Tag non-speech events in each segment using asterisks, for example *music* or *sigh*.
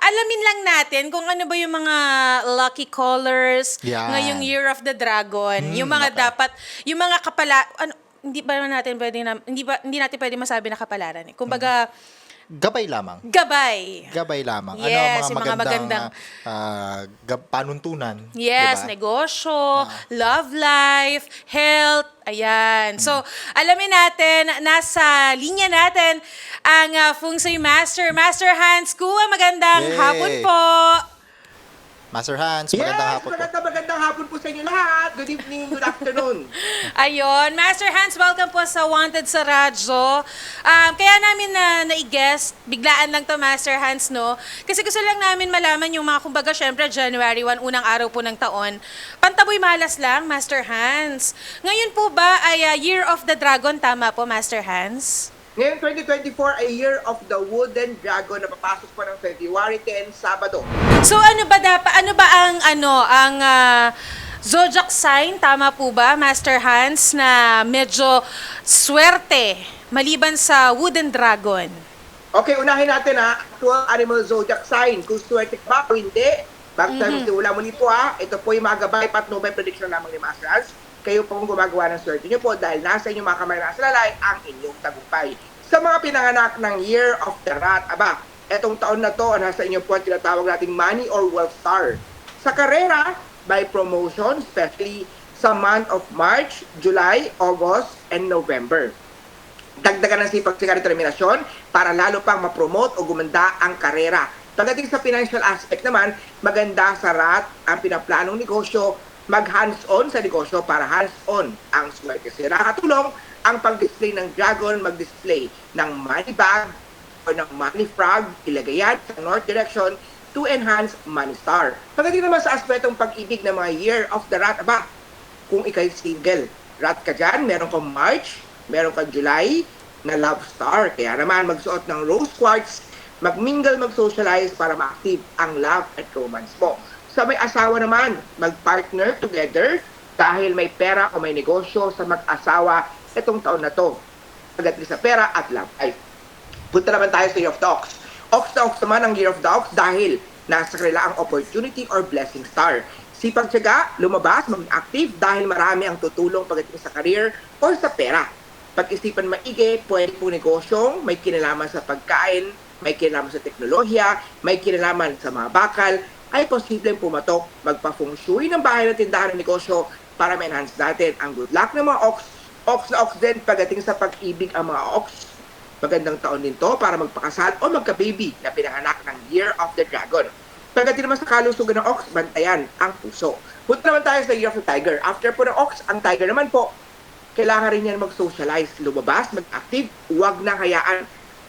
alamin lang natin kung ano ba yung mga lucky colors Yan. ngayong Year of the Dragon. Hmm, yung mga naka. dapat, yung mga kapala, ano, hindi ba natin pwede na, hindi ba hindi natin pwede masabi na kapalaran eh. Kumbaga, Gabay lamang. gabay. Gabay lamang. Yes, ano, yung mga mga magandang, magandang- gab- panuntunan. Yes, diba? negosyo, Ah. love life, health, ayan. So, alamin natin, nasa linya natin ang uh, Feng Shui Master, Master Hans Kua. Magandang Yay! hapon po. Master Hans, Yes, magandang hapon po. magandang, magandang hapon po sa inyo lahat. Good evening, good afternoon. *laughs* Ayun, Master Hans, welcome po sa Wanted sa Radyo. Um, kaya namin na nai-guest, biglaan lang to Master Hans, no? Kasi gusto lang namin malaman yung mga, kumbaga, syempre, January 1, unang araw po ng taon. Pantaboy malas lang, Master Hans. Ngayon po ba ay uh, Year of the Dragon, tama po, Master Hans? Ngayon, 2024 ay Year of the Wooden Dragon na papasok po ng February 10, Sabado. So ano ba dapat ano ba ang ano ang ah, zodiac sign tama po ba Master Hans na medyo swerte maliban sa wooden dragon? Okay, unahin natin ha, actual animal zodiac sign. Kung swerte ba o hindi, bago tayo magsimula muli po ha, ito po yung mga gabay pat Nobel prediction lamang ni Master Hans. Kayo po ang gumagawa ng swerte niyo po dahil nasa inyong mga kamay nasa lalay ang inyong tagumpay. Sa mga pinanganak ng Year of the Rat, aba, etong taon na to, nasa inyo po ang tinatawag nating money or wealth star. Sa karera, by promotion, especially sa month of March, July, August, and November dagdagan ng sipag siga determinasyon para lalo pang ma-promote o gumanda ang karera. Pagdating sa financial aspect naman, maganda sa RAT ang pinaplanong negosyo, mag hands-on sa negosyo para hands-on ang swerte. Kasi nakatulong ang pag-display ng dragon, mag-display ng money bag o ng money frog, ilagay yan sa north direction to enhance money star. Pagdating naman sa aspetong pag-ibig ng mga year of the rat, aba, kung ikay single, rat ka dyan, meron kang March, meron kang July na love star. Kaya naman magsuot ng rose quartz, magmingle, mag-socialize para ma-active ang love at romance mo. Sa may asawa naman, mag-partner together dahil may pera o may negosyo sa mag-asawa itong taon na to. Pagdating sa pera at love life. Punta naman tayo sa Year of the Ox. Na Ox naman ang Year of the dahil nasa kanila ang opportunity or blessing star. Sipag tiyaga, lumabas, maging active dahil marami ang tutulong pagdating sa career o sa pera. Pag-isipan maigi, pwede po negosyong may kinalaman sa pagkain, may kinalaman sa teknolohiya, may kinalaman sa mga bakal, ay posibleng pumatok, magpa-feng shui ng bahay ng tindahan ng negosyo para ma-enhance natin ang good luck ng mga ox. Ox na ox din pagdating sa pag-ibig ang mga ox magandang taon din to para magpakasal o magka-baby na pinanganak ng Year of the Dragon. Pagdating naman sa kalusugan ng ox, bantayan ang puso. Punta naman tayo sa Year of the Tiger. After po ng ox, ang tiger naman po, kailangan rin yan mag-socialize, lumabas, mag-active, huwag na hayaan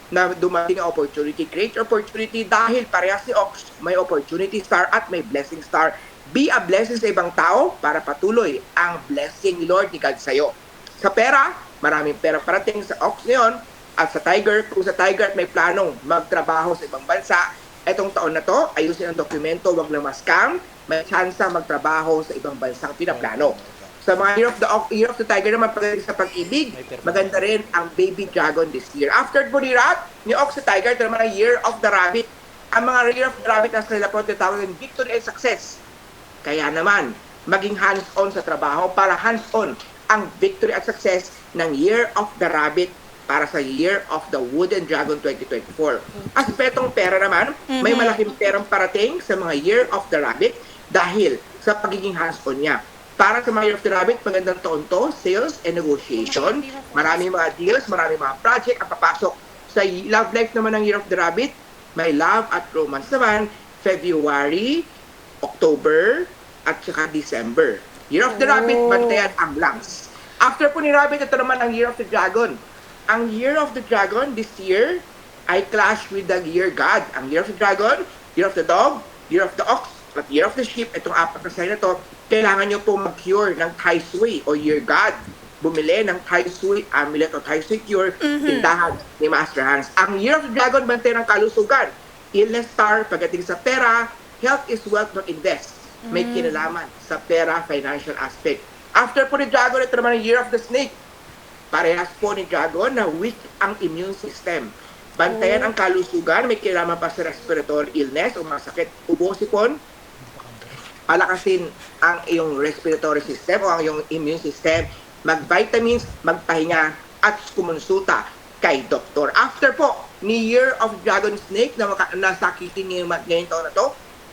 na dumating ang opportunity. Create opportunity dahil parehas si Ox, may opportunity star at may blessing star. Be a blessing sa ibang tao para patuloy ang blessing ni Lord ni God sa'yo. Sa pera, maraming pera parating sa Ox ngayon, at sa Tiger, kung sa Tiger at may planong magtrabaho sa ibang bansa, etong taon na to, ayusin ang dokumento, wag na ma-scam, may chance magtrabaho sa ibang bansang pinaplano. Sa mga Year of the, Year of the Tiger naman, pagdating sa pag-ibig, maganda rin ang Baby Dragon this year. After po ni Ox sa Tiger, ito naman ang Year of the Rabbit. Ang mga Year of the Rabbit na sila po tinatawag ng victory and success. Kaya naman, maging hands-on sa trabaho para hands-on ang victory at success ng Year of the Rabbit para sa Year of the Wooden Dragon 2024. Aspetong pera naman, may malaking perang parating sa mga Year of the Rabbit dahil sa pagiging hands-on niya. Para sa mga Year of the Rabbit, magandang taon to, sales and negotiation. Maraming mga deals, maraming mga project ang papasok. Sa love life naman ng Year of the Rabbit, may love at romance naman, February, October, at saka December. Year of the Rabbit, Oh. bantayan ang lungs. After po ni Rabbit, ito naman ang Year of the Dragon. Ang Year of the Dragon this year ay clash with the Year God. Ang Year of the Dragon, Year of the Dog, Year of the Ox, at Year of the Sheep, itong apat na sign na to, kailangan nyo po mag-cure ng Tai Sui o Year God. Bumili ng Tai Sui amulet o Tai Sui cure, tindahan ni Master Hans. Ang Year of the Dragon, bantayan ang kalusugan. Illness star, pagdating sa pera, health is wealth, not invest. May kinalaman sa pera, financial aspect. After po ni Dragon, ito naman ang Year of the Snake. Parehas po ni Dragon na weak ang immune system. Bantayan ang kalusugan, may kinalaman pa sa respiratory illness o mga sakit, ubo, sipon, palakasin ang iyong respiratory system o ang iyong immune system, mag-vitamins, magpahinga, at kumonsulta kay doktor. After po ni Year of Dragon Snake na nasakitin ngayong, ngayong taon na to,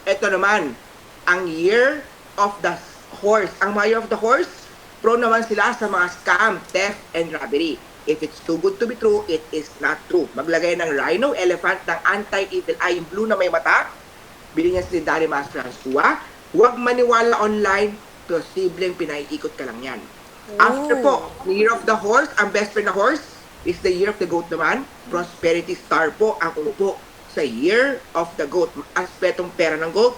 ito naman, ang Year of the Horse. Ang Year of the Horse, pro naman sila sa mga scam, theft, and robbery. If it's too good to be true, it is not true. Maglagay ng rhino, elephant, ng anti-evil eye, yung blue na may mata, Bili niya si Daddy Master Hansua. Huwag maniwala online, posibleng pinaiikot ka lang yan. After po, the Year of the Horse, ang best friend na horse is the Year of the Goat naman. Prosperity Star po ang umupo sa Year of the Goat. Aspetong pera ng goat,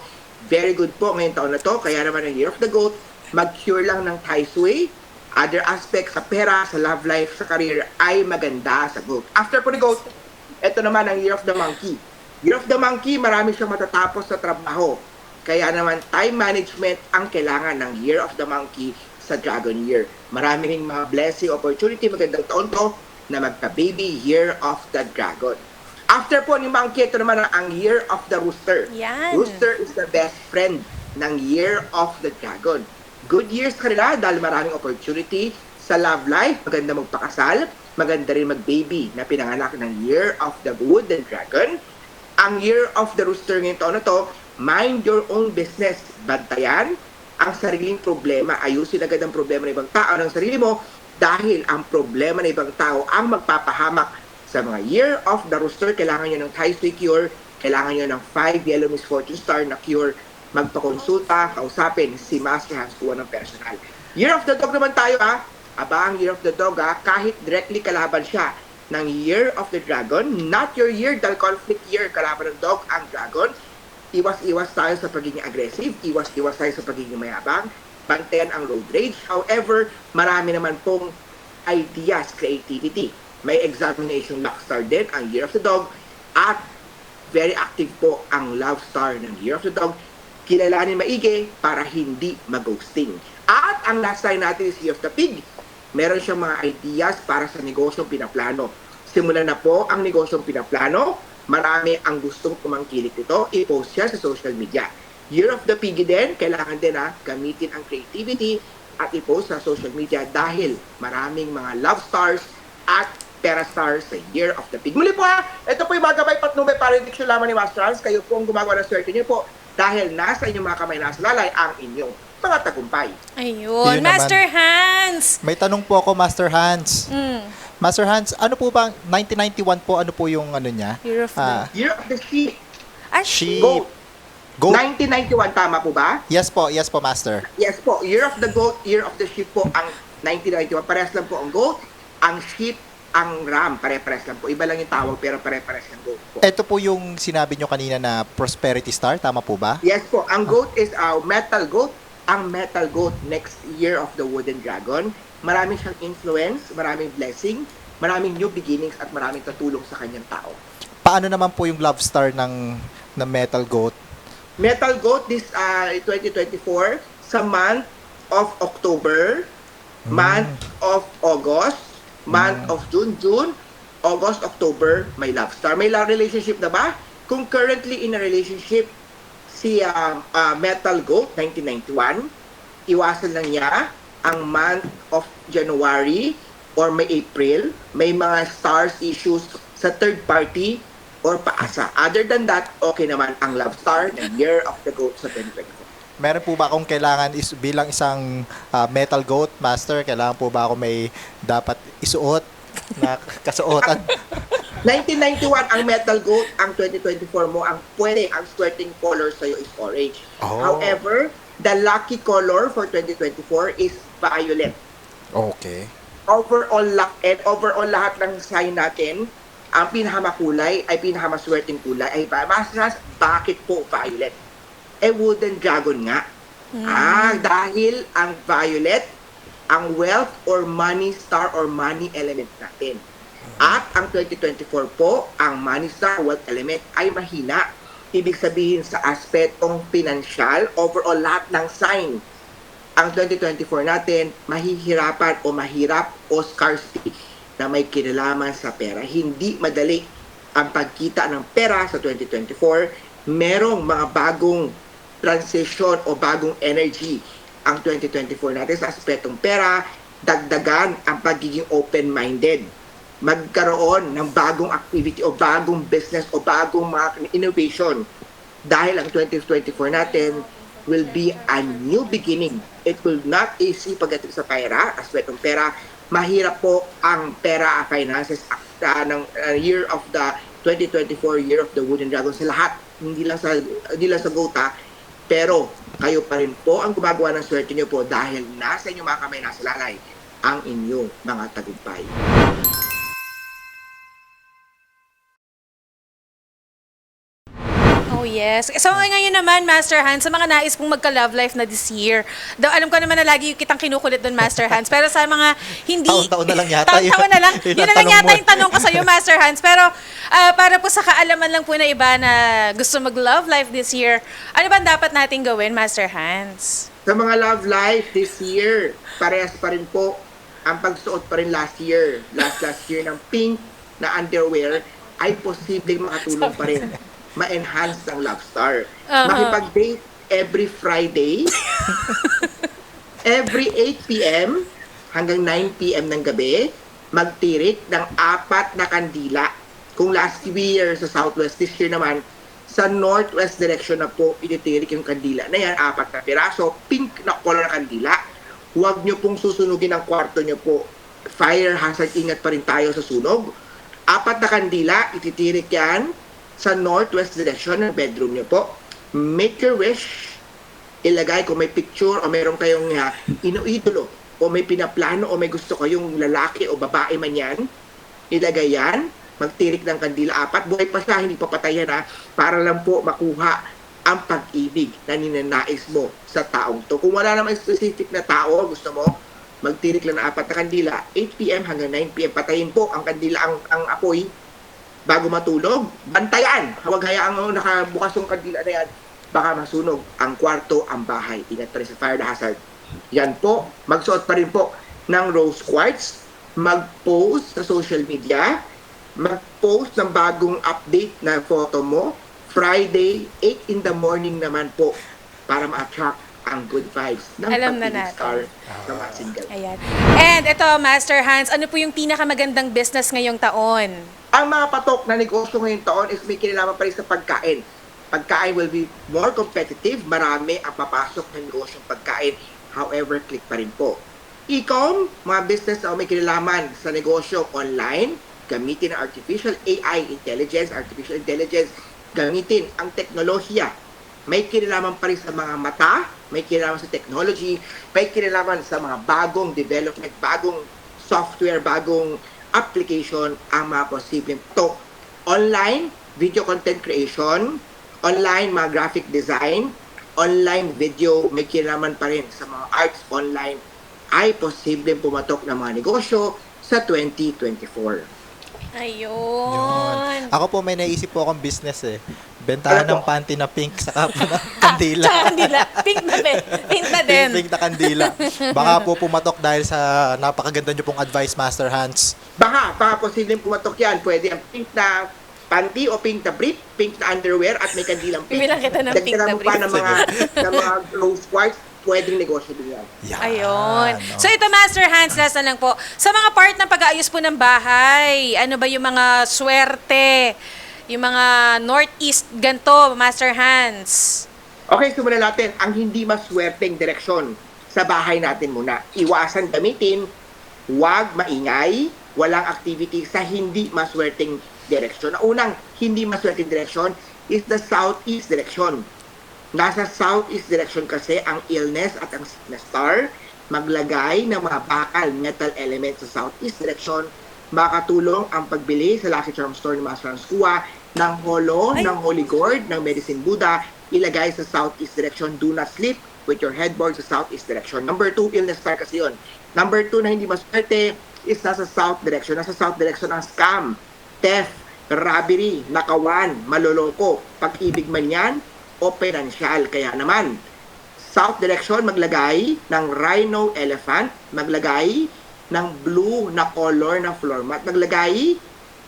very good po ngayong taon na to. Kaya naman ang Year of the Goat, mag-cure lang ng Tai Sui. Other aspects sa pera, sa love life, sa career ay maganda sa goat. After po ni goat, ito naman ang Year of the Monkey. Year of the Monkey, marami siyang matatapos sa trabaho. Kaya naman, time management ang kailangan ng Year of the Monkey sa Dragon Year. Marami ring mga blessing, opportunity, magandang taon to na magka-baby Year of the Dragon. After po ni Monkey, ito naman ang Year of the Rooster. Yan. Rooster is the best friend ng Year of the Dragon. Good years kanila dahil maraming opportunity sa love life, maganda magpakasal, maganda rin mag-baby na pinanganak ng Year of the Wooden Dragon. Ang Year of the Rooster ngayong taon na to, mind your own business. Bantayan ang sariling problema. Ayusin agad ang problema ng ibang tao ng sarili mo dahil ang problema ng ibang tao ang magpapahamak sa mga Year of the Rooster. Kailangan nyo ng Sui Cure, kailangan nyo ng 5 Yellow Miss Fortune Star na cure. Magpakonsulta, kausapin si Master Hans kuha ng personal. Year of the Dog naman tayo ha. Aba, ang Year of the Dog ha, kahit directly kalaban siya ng Year of the Dragon, not your year, dahil conflict year, kalaban ng dog ang dragon, iwas-iwas tayo sa pagiging aggressive, iwas-iwas tayo sa pagiging mayabang, bantayan ang road rage. However, marami naman pong ideas, creativity. May examination luck star din, ang Year of the Dog, at very active po ang love star ng Year of the Dog. Kilalanin maigi para hindi mag-ghosting. At ang last sign natin is Year of the Pig. Meron siyang mga ideas para sa negosyong pinaplano. Simulan na po ang negosyong pinaplano. Marami ang gustong kumangkilik nito. I-post siya sa social media. Year of the Piggy din, kailangan din ha, gamitin ang creativity at i-post sa social media dahil maraming mga love stars at pera stars sa Year of the Pig. Muli po ha, ito po yung mga gabay patnubay para prediction lamang ni Master Hans. Kayo po ang gumagawa ng swerte niyo po dahil nasa inyong mga kamay nasa lalay ang inyong mga tagumpay. Ayun. Yun naman. Master Hans! May tanong po ako, Master Hans. Mm. Master Hans, ano po ba, 1991 po, ano po yung ano niya? Year of the- Ah, Year of the Sheep. Ah, sheep. Goat. Goat. 1991, tama po ba? Yes po, yes po, Master. Yes po, Year of the Goat, Year of the Sheep po ang 1991. Parehas lang po ang goat, ang sheep, ang ram. Pare-pares lang po. Iba lang yung tawag pero pare-pares ang goat po. Ito po yung sinabi nyo kanina na Prosperity Star, tama po ba? Yes po, ang goat is a metal goat. Ang metal goat next year of the wooden dragon. Maraming siyang influence, maraming blessing, maraming new beginnings at maraming tutulong sa kanyang tao. Paano naman po yung Love Star ng, ng Metal Goat? Metal Goat this uh, 2024 sa month of October, month of August, month of June, June, August, October, may love star. May love relationship na ba? Kung currently in a relationship, si um, uh, Metal Goat 1991, iwasan lang niya ang month of January or may April, may mga stars issues sa third party or paasa. Other than that, okay naman ang love star ng Year of the Goat sa 2024. Meron po ba akong kailangan is, bilang isang ah, Metal Goat Master, kailangan po ba ako may dapat isuot na kasuotan? 1991 ang Metal Goat, ang 2024 mo, ang pwede, ang sweating color sa'yo is orange. Oh. However, the lucky color for 2024 is violet. Okay. Overall, luck and overall lahat ng sign natin, ang pinakamakulay ay pinakamaswerteng kulay ay violet. Mas, bakit po violet? Eh, wooden dragon nga. Ah, dahil ang violet, ang wealth or money star or money element natin. At ang 2024 po, ang money star wealth element ay mahina. Ibig sabihin sa aspetong pinansyal, overall lahat ng sign, ang 2024 natin, mahihirapan o mahirap o scarcity na may kinalaman sa pera. Hindi madali ang pagkita ng pera sa 2024. Merong mga bagong transition o bagong energy ang 2024 natin sa aspetong pera, dagdagan ang pagiging open-minded. Magkaroon ng bagong activity o bagong business o bagong mga innovation dahil ang 2024 natin will be a new beginning. It will not easy pagdating sa pera, aspetong pera. Mahirap po ang pera finances uh, ng uh, year of the 2024 year of the wooden dragon sa lahat. Hindi lang sa hindi lang sa Gota, pero kayo pa rin po ang gumagawa ng swerte niyo po dahil nasa inyong mga kamay, nasa lalay ang inyong mga tagumpay. Yes. So ngayon naman, Master Hans, sa mga nais pong magka-love life na this year, daw alam ko naman na lagi yung kitang kinukulit doon, Master Hans. Pero sa mga hindi... Taon-taon na lang yata. Taon-taon na lang. *laughs* Yun Yun na lang yata mo. yung tanong ko sa iyo, Master Hans. Pero ah, para po sa kaalaman lang po na iba na gusto mag-love life this year, ano ba dapat nating gawin, Master Hans? Sa mga love life this year, parehas pa rin po ang pagsuot pa rin last year. Last last year ng pink na underwear ay posibleng makatulong pa rin ma-enhance ng love star. Aha. Makipag-date every Friday, *laughs* every 8 p.m. hanggang 9 p.m. ng gabi, magtirik ng apat na kandila. Kung last year sa Southwest, this year naman, sa Northwest direction na po, ititirik yung kandila na yan, apat na piraso, pink na color na kandila. Huwag nyo pong susunugin ang kwarto nyo po. Fire hazard, ingat pa rin tayo sa sunog. Apat na kandila, ititirik yan sa northwest direction ng bedroom nyo po. Make your wish. Ilagay kung may picture o meron kayong uh, inuidolo o may pinaplano o may gusto kayong lalaki o babae man yan. Ilagay yan. Magtirik ng kandila apat. Buhay pa siya, hindi pa patayan ha. Para lang po makuha ang pag-ibig na ninanais mo sa taong to. Kung wala naman specific na tao, gusto mo, magtirik lang ng apat na kandila, 8 p.m. hanggang 9 p.m. Patayin po ang kandila, ang, ang apoy, bago matulog, bantayan. Huwag hayaang nakabukas yung kandila na yan. Baka masunog ang kwarto, ang bahay. Ingat pa rin sa fire hazard. Yan po. Magsuot pa rin po ng rose quartz. Mag-post sa social media. Mag-post ng bagong update na photo mo. Friday, 8 in the morning naman po para ma-attract ang good vibes ng Alam na natin. star ng mga single. Ayan. And ito, Master Hans, ano po yung pinakamagandang business ngayong taon? Ang mga patok na negosyo ngayong taon is may kinalaman pa rin sa pagkain. Pagkain will be more competitive. Marami ang papasok na negosyong pagkain. However, click pa rin po. E-com, mga business na may kinalaman sa negosyo online, gamitin ang artificial AI intelligence, artificial intelligence, gamitin ang teknolohiya. May kinalaman pa rin sa mga mata, may kinalaman sa technology, may kinalaman sa mga bagong development, bagong software, bagong application ang mga posibleng to. Online, video content creation, online mga graphic design, online video, may kinalaman pa rin sa mga arts online ay posibleng pumatok ng mga negosyo sa 2024. Ayun. Yun. Ako po may naisip po akong business eh. Bentahan Ano ng panty na pink sa *laughs* ng kandila. Tsaka kandila. Pink na din. Pink na din. pink, pink na kandila. Baka po pumatok dahil sa napakaganda nyo pong advice, Master Hans. Baka, baka posibleng pumatok yan. Pwede ang pink na panty o pink na brief, pink na underwear at may kandilang pink. Bilang kita ng pink na Dagdagan mo pa brief. ng mga, ng mga rose quartz, pwedeng negosyo din yan. Yan. Ayun. no? So ito, Master Hans, last na lang po. Sa mga part ng pag-aayos po ng bahay, ano ba yung mga swerte, yung mga northeast ganto, Master Hans? Okay, simulan natin ang hindi maswerteng direksyon sa bahay natin muna. Iwasan gamitin, huwag maingay, walang activity sa hindi maswerteng direksyon. Ang unang hindi maswerteng direksyon is the southeast direction. Nasa southeast direction kasi ang illness at ang sickness star. Maglagay ng mga bakal metal elements sa southeast direction. Makatulong ang pagbili sa Lucky Charm Store ni Master Hans Kua ng holo, Ay. ng Holy Gourd, ng Medicine Buddha. Ilagay sa southeast direction. Do not sleep with your headboard sa southeast direction. Number two, illness star kasi yun. Number two na hindi maswerte is nasa south direction. Nasa south direction ang scam, theft, robbery, nakawan, maloloko, pag-ibig man yan, o pinansyal. Kaya naman, south direction, maglagay ng rhino elephant, maglagay ng blue na color na floor mat, maglagay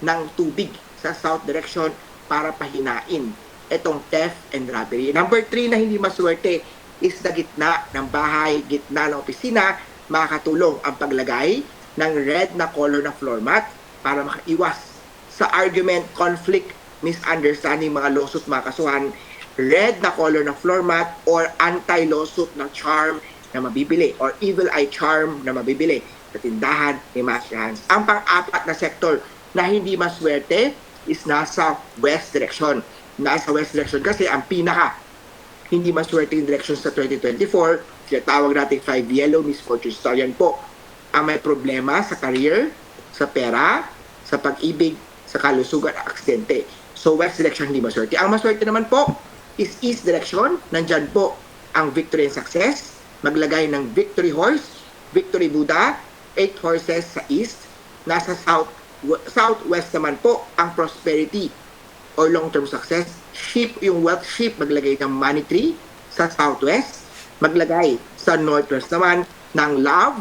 ng tubig sa south direction para pahinain itong theft and robbery. Number three na hindi maswerte is sa gitna ng bahay, gitna ng opisina, makakatulong ang paglagay ng red na color na floor mat para makaiwas sa argument, conflict, misunderstanding, mga lawsuit, mga kasuhan, red na color na floor mat or anti-lawsuit na charm na mabibili or evil eye charm na mabibili sa tindahan ni Master Hans. Ang pang-apat na sektor na hindi maswerte is nasa west direction. Nasa west direction kasi ang pinaka hindi maswerte yung direction sa 2024, tinatawag nating 5 yellow misfortune star. Yan po ang may problema sa career, sa pera, sa pag-ibig, sa kalusugan aksidente. So, west direction hindi maswerte. Ang maswerte naman po is east direction. Nandyan po ang victory and success. Maglagay ng victory horse, victory Buddha, 8 horses sa east. Nasa south southwest naman po ang prosperity or long-term success. Sheep, yung wealth sheep, maglagay ng money tree sa southwest. Maglagay sa northwest naman ng love,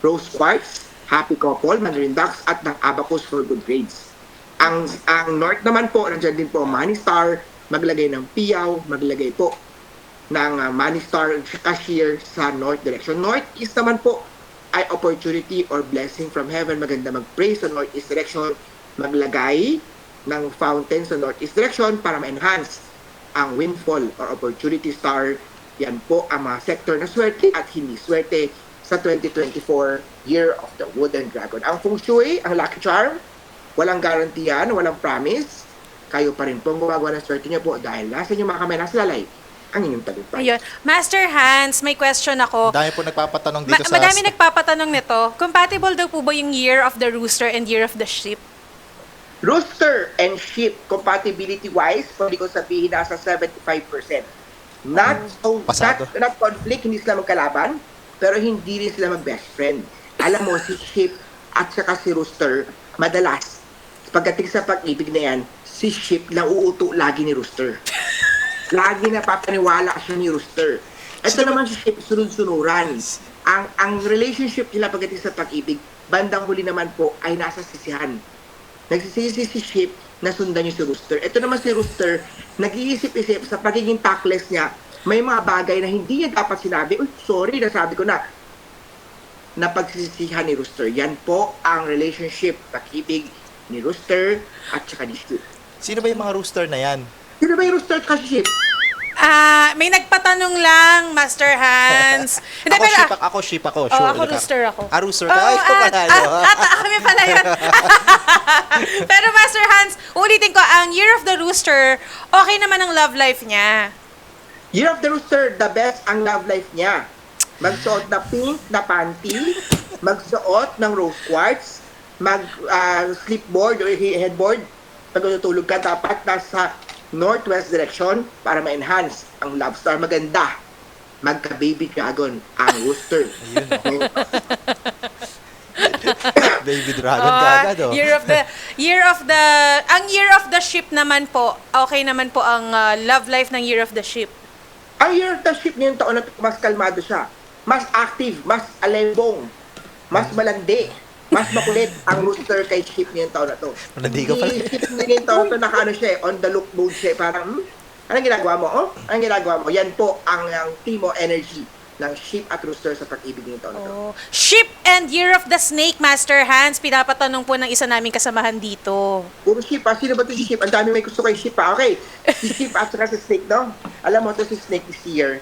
rose quartz, happy couple, mandarin ducks, at ng abacus for good grades. Ang, ang north naman po, nandiyan din po money star, maglagay ng piyaw, maglagay po ng uh, money star cashier sa north direction. Northeast naman po ay opportunity or blessing from heaven. Maganda mag-pray sa northeast direction. Maglagay ng fountain sa northeast direction para ma-enhance ang windfall or opportunity star. Yan po ang mga sector na swerte at hindi swerte sa 2024 Year of the Wooden Dragon. Ang Feng Shui, ang Lucky Charm, walang garantiyan, walang promise. Kayo pa rin po ang gumagawa ng swerte niyo po dahil nasa inyo mga kamay, nasa lalay, ang inyong tagumpay. Ayun. Master Hans, may question ako. Dami po nagpapatanong Ma- dito sa... madami nagpapatanong nito. Compatible daw po ba yung Year of the Rooster and Year of the Sheep? Rooster and sheep, compatibility-wise, pwede ko sabihin nasa 75%. Not, so, Pasado. not, not conflict, hindi sila magkalaban, pero hindi rin sila mag-best friend. Alam mo, si sheep at saka si rooster, madalas, pagdating sa pag-ibig na yan, si sheep lang uuto lagi ni rooster. *laughs* Lagi na papaniwala siya ni rooster. Ito naman si sunod-sunuran. Ang, ang relationship nila pagdating sa pag-ibig, bandang huli naman po ay nasa sisihan nagsisisi si Sheep na sundan niyo si Rooster. Ito naman si Rooster, nag-iisip-isip sa pagiging tactless niya, may mga bagay na hindi niya dapat sinabi, uy, sorry, nasabi ko na, na pagsisisihan ni Rooster. Yan po ang relationship, pag-ibig ni Rooster at saka ni Sheep. Sino ba yung mga rooster na yan? Sino ba yung si Sheep? Ah, may nagpatanong lang, Master Hans. *laughs* Hindi, ako, pero, sheep, ako, sheep ako. Oh, Sure, ako Lucar. rooster ako. Ah, rooster ka? Oo, Ay, ikaw at, panalo. at, at, kami pala yun. *laughs* Pero Master Hans, ulitin ko, ang Year of the Rooster, okay naman ang love life niya. Year of the Rooster, the best ang love life niya. Magsuot na pink na panty, magsuot ng rose quartz, mag ah, sleepboard or he- headboard. Pag natutulog ka, dapat nasa northwest direction para ma-enhance ang love star. Maganda. Magka-baby dragon ang rooster. *laughs* Ayun, oh. *laughs* Baby dragon Oh, ka agad, oh. Year of the Year of the ang Year of the Ship naman po. Okay naman po ang ah, love life ng Year of the Ship. ang year of the ship ngayong taon na mas kalmado siya. Mas active, mas alembong, mas malandi, mas makulit ang rooster kay ship ngayong taon na to. Malandi ka pala. Hindi, ship ngayong taon na to, naka ano siya, eh, on the look mode siya, eh, parang, hmm, anong ginagawa mo? Oh? Anong ginagawa mo? Yan po ang, ang Timo energy ng ship at rooster sa pag-ibig ngayong taon na to. Oh. Ship and Year of the Snake, Master Hans. Pinapatanong po ng isa naming kasamahan dito. Puro ship, ha? Sino ba ito si ship? Ang dami may gusto kay ship, ha? Okay. Si ship at saka si snake, no? Alam mo, ito si snake this year,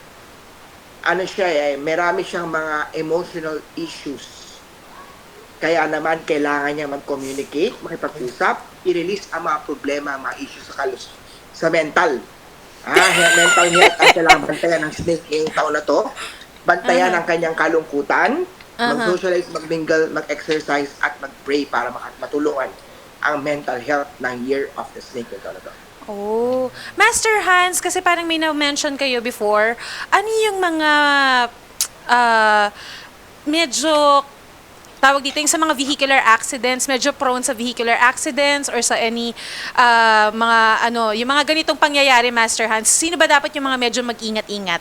ano siya eh, marami siyang mga emotional issues. Kaya naman, kailangan niya mag-communicate, makipag-usap, i-release ang mga problema, mga issues sa kalus sa mental. Ah, mental health ang kailangan bantayan ng snake ngayong taon na to. Bantayan ang kanyang kalungkutan, mag-socialize, mag-mingle, mag-exercise, at mag-pray para matulungan ang mental health ng Year of the Snake ngayong taon na to. Oh. Master Hans, kasi parang may na-mention kayo before, ano yung mga ah, medyo tawag dito yung sa mga vehicular accidents, medyo prone sa vehicular accidents or sa any ah, mga ano, yung mga ganitong pangyayari, Master Hans, sino ba dapat yung mga medyo mag-ingat-ingat?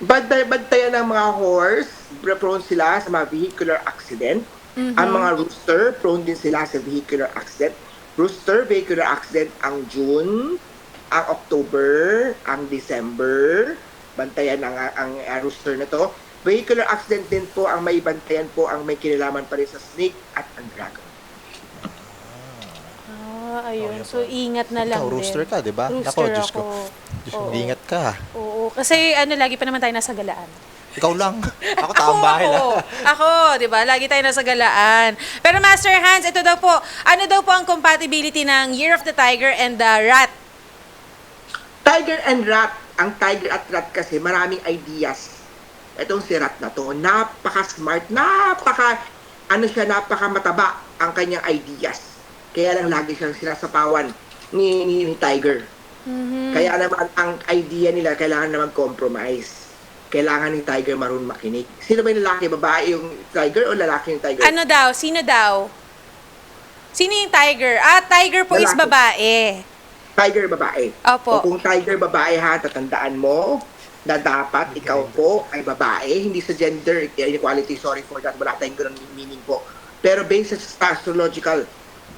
Bantay, bantayan ng mga horse, prone sila sa mga vehicular accident. Ang mga rooster, prone din sila sa vehicular accident. Rooster vehicular accident ang June, ang October, ang December. Bantayan ang, ang, ang rooster na to. Vehicular accident din po ang may bantayan po ang may kinalaman pa rin sa snake at ang dragon. Ah, ayun. Yun So, ingat na lang Ikaw, rooster din. ka, di ba? Rooster Nako, Diyos ko. ako. Diyos, Oo. ingat ka. Oo. Kasi ano, lagi pa naman tayo nasa galaan. Ikaw lang. *laughs* Ako taong bahay ako, lang. *laughs* ako, di ba? Lagi tayo nasa galaan. Pero Master Hans, ito daw po, ano daw po ang compatibility ng Year of the Tiger and the Rat? Tiger and Rat. Ang Tiger at Rat kasi maraming ideas. Itong si Rat na to, napaka-smart, napaka, ano siya, napaka-mataba ang kanyang ideas. Kaya lang lagi siyang sinasapawan ni, ni, ni Tiger. Kaya naman ang idea nila, kailangan naman compromise. Kailangan ni Tiger marunong makinig. Sino ba yung lalaki? Babae yung Tiger o lalaki yung Tiger? Ano daw? Sino daw? Sino yung Tiger? Ah, Tiger po is Lalaki. babae. Tiger babae. Opo. O kung tiger babae ha, tatandaan mo na dapat ikaw po ay babae, hindi sa gender inequality, sorry for that, wala tayong ganun meaning po. Pero based sa astrological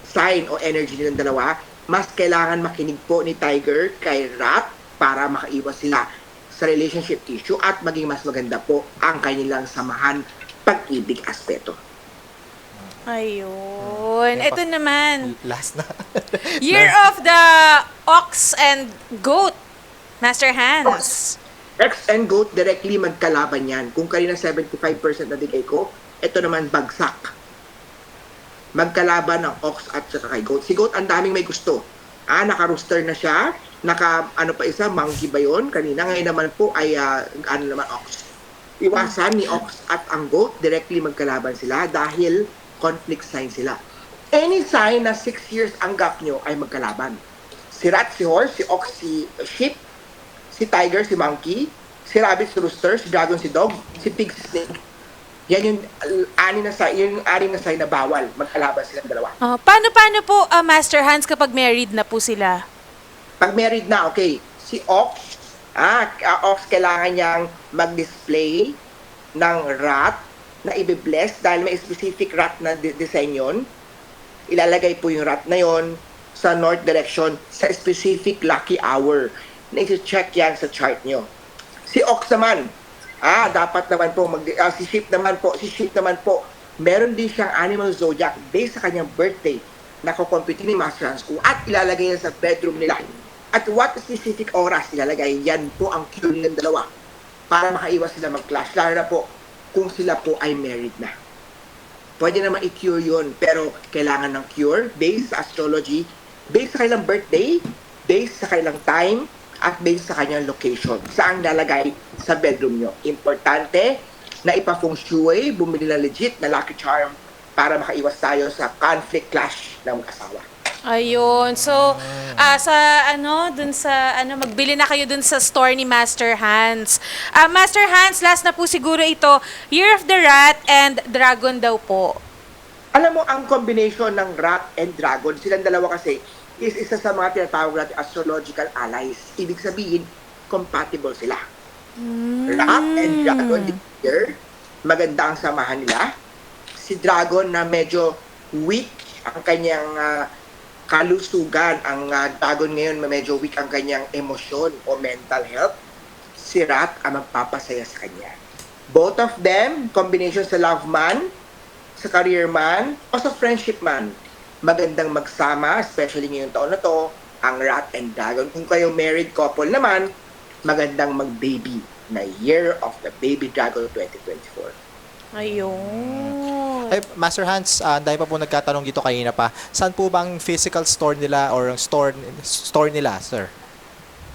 sign o energy nilang dalawa, mas kailangan makinig po ni Tiger kay Rat para makaiwas sila sa relationship issue at maging mas maganda po ang kanilang samahan pag-ibig aspeto. Ayun. Ito naman. Last na. Year of the Ox and Goat. Master Hans. X and goat directly magkalaban yan. Kung kanina 75% na bigay ko, ito naman bagsak. Magkalaban ng ox at saka kay goat. Si goat ang daming may gusto. Ah, naka-rooster na siya. Naka, ano pa isa, monkey ba yun? Kanina, ngayon naman po ay, ah, ano naman, ox. Iwasan ni ox at ang goat, directly magkalaban sila dahil conflict sign sila. Any sign na 6 years ang gap nyo ay magkalaban. Si rat, si horse, si ox, si sheep, si tiger, si monkey, si rabbit, si rooster, si dragon, si dog, si pig, si snake. Yan yung uh, ani na sa yung anim na sign na bawal magkalaban silang dalawa. Oh, paano paano po ah, Master Hans kapag married na po sila? Pag married na, okay, si ox, ah, ah, ox kailangan niyang mag-display ng rat na ibe-bless dahil may specific rat na de- design yun. Ilalagay po yung rat na yon sa north direction sa specific lucky hour. Na check yan sa chart nyo. Si ox naman, ah, dapat naman po, mag, ah, si sheep naman po, si sheep naman po, meron din siyang animal zodiac based sa kanyang birthday na kukompute ni Master Hans ko at ilalagay yan sa bedroom nila. At what specific oras ilalagay, yan po ang cue nilang dalawa para makaiwas sila mag-clash. Lalo na po kung sila po ay married na. Pwede naman i-cure yun, pero kailangan ng cure based sa astrology, based sa kailang birthday, based sa kailang time, at based sa kanyang location. Saan lalagay sa bedroom nyo. Importante na ipa-feng shui, bumili na legit na lucky charm para makaiwas tayo sa conflict clash ng mag-asawa. Ayun. So, ah, sa ano, dun sa ano, magbili na kayo dun sa store ni Master Hans. Ah, Master Hans, last na po siguro ito, Year of the Rat and Dragon daw po. Alam mo, ang combination ng rat and dragon, silang dalawa kasi, is isa sa mga tinatawag natin astrological allies. Ibig sabihin, compatible sila. Rat and dragon here, maganda ang samahan nila. Si dragon na medyo weak ang kanyang ah, kalusugan. Ang ah, dragon ngayon medyo weak ang kanyang emosyon o mental health. Si rat ang magpapasaya sa kanya. Both of them, combination sa love man, sa career man, o sa friendship man, magandang magsama, especially ngayong taon na to, ang rat and dragon. Kung kayo married couple naman, magandang mag-baby na Year of the Baby Dragon 2024. Ayun. Ay, Master Hans, ah, dahil pa po nagkatanong dito kanina pa, saan po bang physical store nila or store store nila, sir?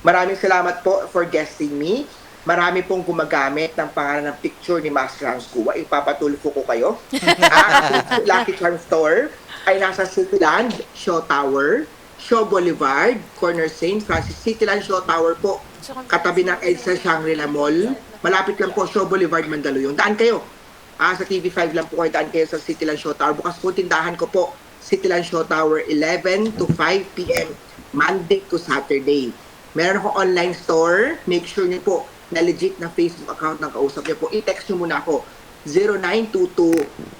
Maraming salamat po for guesting me. Marami pong gumagamit ng pangalan ng picture ni Master Hans Kuwa. Ipapatulfo ko kayo. *laughs* Ang aking Lucky Charm Store ay nasa Cityland, Shaw Tower, Shaw Boulevard, Corner St. Francis, Cityland Shaw Tower po. Katabi ng EDSA Shangri-La Mall. Malapit lang po Shaw Boulevard, Mandaluyong. Daan kayo. Ah, sa TV5 lang po kayo daan kayo sa Cityland Shaw Tower. Bukas po tindahan ko po Cityland Shaw Tower 11 to 5 p.m. Monday to Saturday. Meron ako online store. Make sure niyo po na legit na Facebook account ng kausap niyo po, i-text niyo muna ako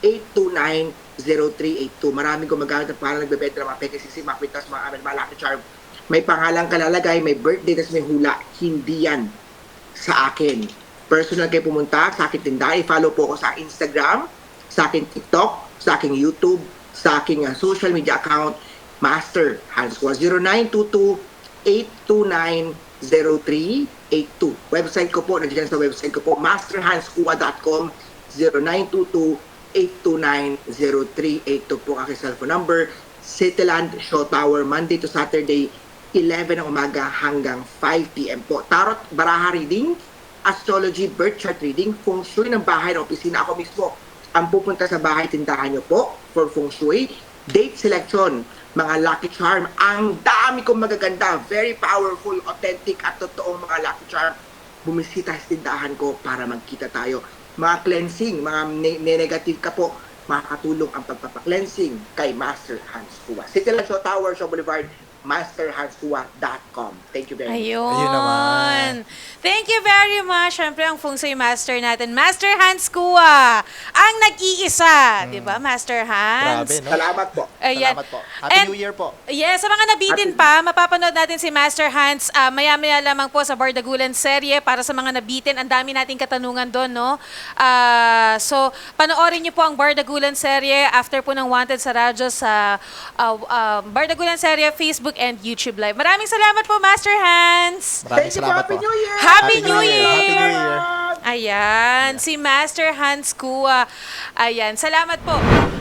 0922-829-0382. Maraming gumagamit na para nagbebenta ng mga peke sisi, mga kwitas, mga amin, malaki charm. May pangalan ka lalagay, may birthday, tapos may hula. Hindi yan sa akin. Personal kayo pumunta sa akin tindahan. I-follow po ako sa Instagram, sa akin TikTok, sa aking YouTube, sa aking uh, social media account, Master Hans 0922 0922. Website ko po, nandiyan sa website ko po, masterhandscuba.com 0922-829-0382 po aking cellphone number. Cityland Show Tower, Monday to Saturday, 11 ng umaga hanggang 5 p.m. po. Tarot, baraha reading, astrology, birth chart reading, feng shui ng bahay ng opisina. Ako mismo ang pupunta sa bahay, tindahan nyo po for feng shui. Date selection, mga lucky charm. Ang dami kong magaganda, very powerful, authentic at totoong mga lucky charm. Bumisita sa tindahan ko para magkita tayo. Mga cleansing, mga ne- negative ka po, makakatulong ang pagpapakleansing kay Master Hans Kua. City Land Show Tower, Show Boulevard, masterhanskua.com. Thank you very much. Ayun. Ayun naman. Thank you very much. Siyempre, ang Feng Shui Master natin, Master Hans Kua. Ang nag-iisa. Di ba, Master Hans? Grabe, no? Salamat po. Ayan. Salamat po. Happy And- New Year po. Yes, sa mga nabitin pa, mapapanood natin si Master Hans ah, maya-maya lamang po sa Bardagulan serye para sa mga nabitin. Ang dami nating katanungan doon, no? Ah, so, panoorin niyo po ang Bardagulan serye after po ng Wanted sa radyo sa ah, ah, Bardagulan serye, Facebook and YouTube Live. Maraming salamat po, Master Hans! Maraming Thank you po. salamat Happy po. New Year! Happy New Year! Happy New Year! Ayan, si Master Hans Kua. Ayan, salamat po.